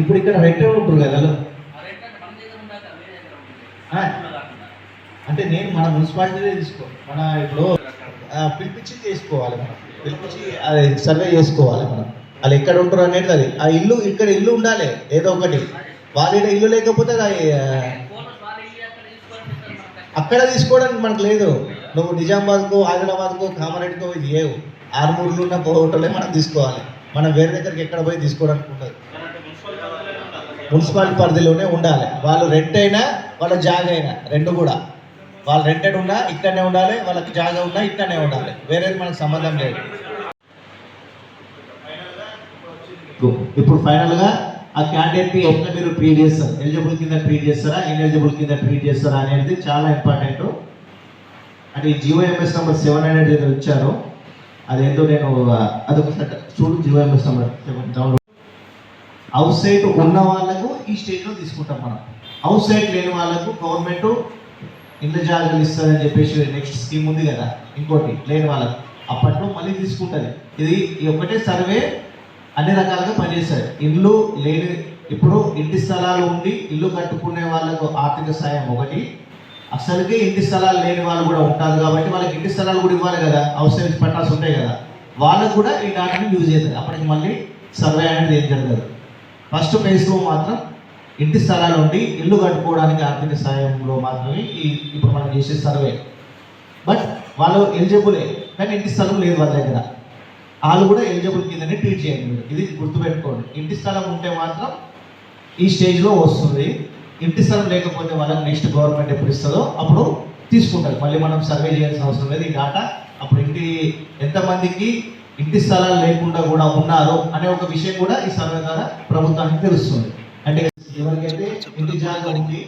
ఇప్పుడు ఇక్కడ రెంటే ఉంటారు కదా అంటే నేను మన మున్సిపాలిటీలో తీసుకో మన ఇప్పుడు పిలిపించి చేసుకోవాలి మనం. పిలిపించి అది సర్వే చేసుకోవాలి మనం. వాళ్ళు ఎక్కడ ఉంటారు అనేది అది. ఆ ఇల్లు ఇక్కడ ఇల్లు ఉండాలి ఏదో ఒకటి. వాళ్ళ ఇల్లు లేకపోతే అది అక్కడ తీసుకోవడానికి మనకు లేదు. నువ్వు నిజామాబాద్కు ఆదిలాబాద్కు కామారెడ్డికో ఇది ఏవు ఆరుమూరులు ఉన్న హోటలే మనం తీసుకోవాలి. మనం వేరే దగ్గరికి ఎక్కడ పోయి తీసుకోవడానికి ఉండదు. మున్సిపాలిటీ పరిధిలోనే ఉండాలి. వాళ్ళు రెంట్ అయినా వాళ్ళ జాగ అయినా రెండు కూడా. వాళ్ళు రెంటెడ్ ఉన్నా ఇక్కడనే ఉండాలి వాళ్ళకి జాగా ఉన్నా ఇక్కడనే ఉండాలి. వేరేది మనకు సంబంధం లేదు. ఇప్పుడు ఫైనల్గా ఆ క్యాండిడేట్ని ఎట్లా మీరు ట్రీట్ చేస్తారు? ఎలిజిబుల్ కింద ట్రీట్ చేస్తారా? ఇన్ఎలిజిబుల్ కింద ట్రీట్ చేస్తారా అనేది చాలా ఇంపార్టెంట్ అంటే ఈ జియోఎంఎస్ నెంబర్ సెవెన్ అనేది ఇచ్చారు. అదేంటో నేను అదొకసారి చూడు జియోఎంఎస్ డౌన్లోడ్ అవుట్ సైడ్ ఉన్న వాళ్ళకు ఈ స్టేజ్లో తీసుకుంటాం మనం. అవుట్ సైడ్ లేని వాళ్ళకు గవర్నమెంట్ ఇండ్ల జాగ్రత్తలు ఇస్తుందని చెప్పేసి నెక్స్ట్ స్కీమ్ ఉంది కదా. ఇంకోటి లేని వాళ్ళకు. అప్పట్లో మళ్ళీ తీసుకుంటుంది. ఇది ఈ ఒకటే సర్వే అన్ని రకాలుగా పనిచేస్తుంది. ఇల్లు లేని ఇప్పుడు ఇంటి స్థలాలు ఉండి ఇల్లు కట్టుకునే వాళ్ళకు ఆర్థిక సాయం ఒకటి అసలుకే ఇంటి స్థలాలు లేని వాళ్ళు కూడా ఉంటారు కాబట్టి వాళ్ళకి ఇంటి స్థలాలు కూడా ఇవ్వాలి కదా హౌస్ పట్టాల్సి ఉంటాయి కదా. వాళ్ళకు కూడా ఈ డాటాని యూజ్ అవుతుంది అప్పటికి మళ్ళీ సర్వే అనేది ఏం జరగదు. ఫస్ట్ ఫేజ్లో మాత్రం ఇంటి స్థలాలు ఉండి ఇల్లు కట్టుకోవడానికి ఆర్థిక సాయంలో మాత్రమే ఈ ఇప్పుడు మనం చేసే సర్వే బట్ వాళ్ళు ఎలిజిబులే కానీ ఇంటి స్థలం లేదు వాళ్ళ దగ్గర. వాళ్ళు కూడా ఎలిజిబుల్ కిందనే ట్రీట్ చేయండి ఇది గుర్తుపెట్టుకోండి. ఇంటి స్థలం ఉంటే మాత్రం ఈ స్టేజ్లో వస్తుంది. ఇంటి స్థలం లేకపోతే వాళ్ళకి నెక్స్ట్ గవర్నమెంట్ ఎప్పుడు ఇస్తుందో అప్పుడు తీసుకుంటారు. మళ్ళీ మనం సర్వే చేయాల్సిన అవసరం లేదు. ఈ డాటా అప్పుడు ఇంటి ఎంతమందికి ఇంటి స్థలాలు లేకుండా కూడా ఉన్నారు అనే ఒక విషయం కూడా ఈ సర్వే ద్వారా ప్రభుత్వానికి తెలుస్తుంది. అంటే ఎవరికైతే ఇంటి జాగా ఉంది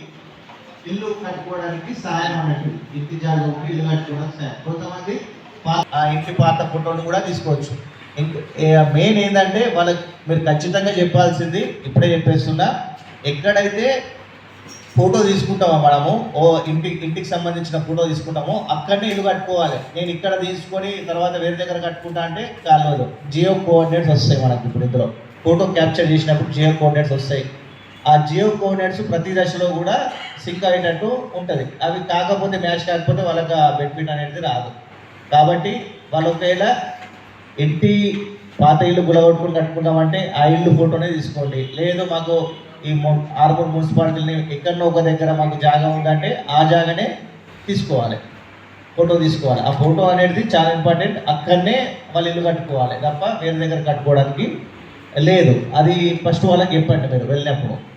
ఇల్లు కట్టుకోవడానికి సహాయం అన్నట్టు ఇంటి జాగా ఉండి ఇల్లు కట్టుకోవడానికి సహాయం. కొంతమంది పా- ఆ ఇంటి పాత ఫోటోలు కూడా తీసుకోవచ్చు. మెయిన్ ఏంటంటే వాళ్ళకి మీరు ఖచ్చితంగా చెప్పాల్సింది ఇప్పుడే చెప్పేస్తున్నా ఎక్కడైతే ఫోటో తీసుకుంటాము మనము? ఓ ఇంటి ఇంటికి సంబంధించిన ఫోటో తీసుకుంటాము అక్కడనే ఇల్లు కట్టుకోవాలి. నేను ఇక్కడ తీసుకొని తర్వాత వేరే దగ్గర కట్టుకుంటా అంటే కాలేదు జియో కోఆర్డినేట్స్ వస్తాయి మనకి ఇప్పుడు ఇందులో. ఫోటో క్యాప్చర్ చేసినప్పుడు జియో కోఆర్డినేట్స్ వస్తాయి. ఆ జియో కోఆర్డినేట్స్ ప్రతి దశలో కూడా సింక్ అయ్యేటట్టు ఉంటుంది. అవి కాకపోతే మ్యాచ్ కాకపోతే వాళ్ళకి ఆ బెనిఫిట్ అనేది రాదు. కాబట్టి వాళ్ళు ఒకవేళ ఇంటి పాత ఇల్లు గులగొట్టుకుని కట్టుకుందామంటే ఆ ఇల్లు ఫోటోనే తీసుకోండి. లేదు మాకు ఈ ము- ఆర్మూర్ మున్సిపాలిటీని ఎక్కడో ఒక దగ్గర మాకు జాగా ఉందంటే ఆ జాగానే తీసుకోవాలి. ఫోటో తీసుకోవాలి. ఆ ఫోటో అనేది చాలా ఇంపార్టెంట్. అక్కడనే వాళ్ళు ఇల్లు కట్టుకోవాలి తప్ప వేరే దగ్గర కట్టుకోవడానికి లేదు. అది ఫస్ట్ వాళ్ళకి చెప్పండి మీరు వెళ్ళినప్పుడు.